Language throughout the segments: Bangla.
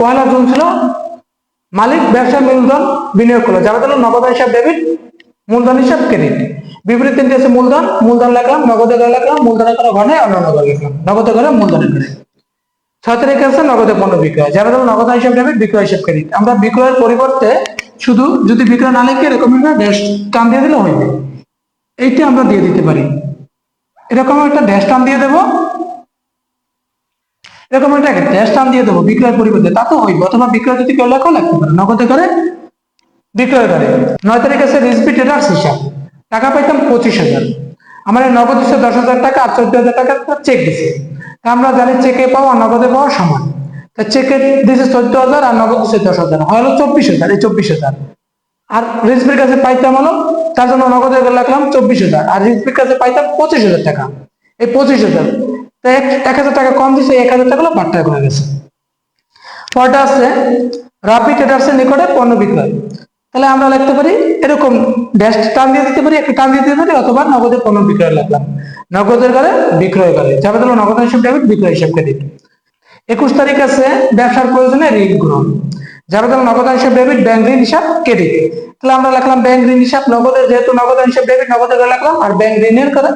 পয়লা জুন ছিল, মালিক ব্যবসা মূলধন বিনিয়োগ করল। যারা হলো নগদ হিসাব ডেবিট মূলধন হিসাব ক্রেডিট বিপরীত তিনটি আছে মূলধন মূলধন লিখলাম নগদে করে লিখলাম মূলধনের করে ঘনে অন্য নগদ লিখলাম নগদে করে মূলধনের করে ছয় তারিখে আছে নগদে পণ্য বিক্রয়। যারা ধরো নগদ হিসাব ডেবিট বিক্রয় হিসাব ক্রেডিট আমরা বিক্রয়ের পরিবর্তে শুধু যদি বিক্রয় না লিখে এরকম ড্যাশ টান দিয়ে দিলে হইবে এইটা আমরা দিয়ে দিতে পারি। এরকম একটা ড্যাশ টান দিয়ে দেবো। এরকম একটা ড্যাশ টান দিয়ে দেবো, বিক্রয়ের পরিবর্তে। তা তো হইবে, অথবা বিক্রয় যদি কেউ লেখো, লিখতে পারে। নগদে করে বিক্রয় করে। নয় তারিখ আছে রিসপি ট্রেডার্স হিসাব টাকা পাইতাম পঁচিশ হাজার। আমার নগদ দিচ্ছে দশ হাজার টাকা, আর চোদ্দ হাজার টাকা চেক দিছে। তা আমরা জানি চেকে পাওয়া নগদে পাওয়া সমান। তা চেকে দিছে চোদ্দ হাজার আর নগদ দিচ্ছে দশ হাজার। হলো চব্বিশ হাজার, এই চব্বিশ হাজার। আর রিসপির কাছে পাইতাম হলো, তার জন্য নগদে রাখলাম চব্বিশ হাজার। আর রিসপির কাছে পাইতাম পঁচিশ হাজার টাকা। এই পঁচিশ হাজার এক হাজার টাকা কম দিছে, এক হাজার টাকা হলো বাট টাকা করে গেছে। পরটা আছে রাপি ট্রেডার্সের নিকটে পণ্য বিক্রয়। তাহলে আমরা লিখতে পারি, এরকম ড্যাশ টান দিয়ে দিতে পারি, একটা টান দিয়ে দিতে পারি, অথবা নগদে পণ্য বিক্রয় লিখলাম নগদের করে বিক্রয় করে যাবে তাহলে নগদ হিসাব ডেবিট বিক্রয় হিসাব ক্রেডিট একুশ তারিখ আছে, ব্যবসার প্রয়োজনে ঋণ গ্রহণ যাবে তাহলে নগদ হিসাব ডেবিট ব্যাংক ঋণ হিসাব ক্রেডিট তাহলে আমরা লিখলাম ব্যাংক ঋণ হিসাব, নগদের, যেহেতু নগদ হিসাব ডেবিট নগদের করে লিখলাম, আর ব্যাংক ঋণের করে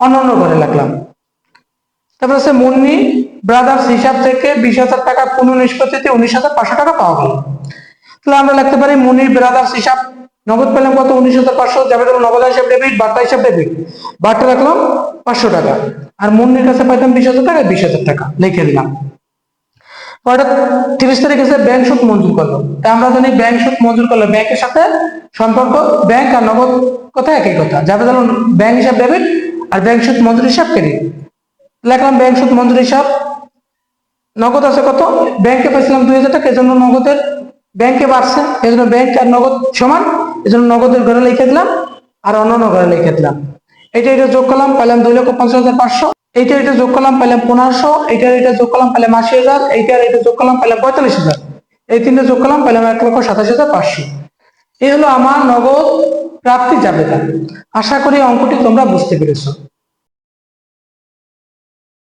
অন্য অন্য করে লিখলাম। তারপর হচ্ছে মুন্নি ব্রাদার্স হিসাব থেকে বিশ হাজার টাকা পুনঃ নিষ্পত্তিতে উনিশ হাজার পাঁচশো টাকা পাওয়া গেল। তাহলে আমরা লিখতে পারি মুনির ব্রাদার্স হিসাব নগদ পেলাম কত? উনিশ হাজার পাঁচশো। যাবে নগদ হিসাব ডেবিট বার্তা হিসাব ডেবিট বার্তা রাখলাম পাঁচশো টাকা। আর মুন্নির কাছে পাইতাম বিশ হাজার টাকা, বিশ হাজার টাকা। লিখে দিলাম। পরে তিরিশ তারিখ এসে ব্যাংক সুদ মঞ্জুর করল। তা আমরা জানি ব্যাংক সুদ মঞ্জুর করল ব্যাংকের সাথে সম্পর্ক ব্যাংক আর নগদ কথা একই কথা। যাবে ধরুন ব্যাংক হিসাব ডেবিট আর ব্যাংক সুদ মঞ্জুর হিসাব ক্রেডিট লিখলাম ব্যাংক সুদ মঞ্জুর হিসাব। নগদ আছে কত? ব্যাংকে পেয়েছিলাম দুই হাজার টাকা, এজন্য নগদের ব্যাংকে বাড়ছে। এজন্য ব্যাংক আর নগদ সমান, এজন্য নগদের ঘরে লিখে দিলাম আর অন্যান্য ঘরে লিখে দিলাম। এটা এটা যোগ করলাম পেলাম দুই লক্ষ পঞ্চাশ হাজার পাঁচশো। এইটা এটা যোগ করলাম পেলাম পনেরোশো। এইটা এটা যোগ করলাম পেলাম আশি হাজার। এইটা এটা যোগ করলাম পেলাম পঁয়তাল্লিশ হাজার। এই তিনটা যোগ করলাম পেলাম এক লক্ষ সাতাশ হাজার পাঁচশো। এই হলো আমার নগদ প্রাপ্তি জাবেদা। আশা করি অঙ্কটি তোমরা বুঝতে পেরেছ।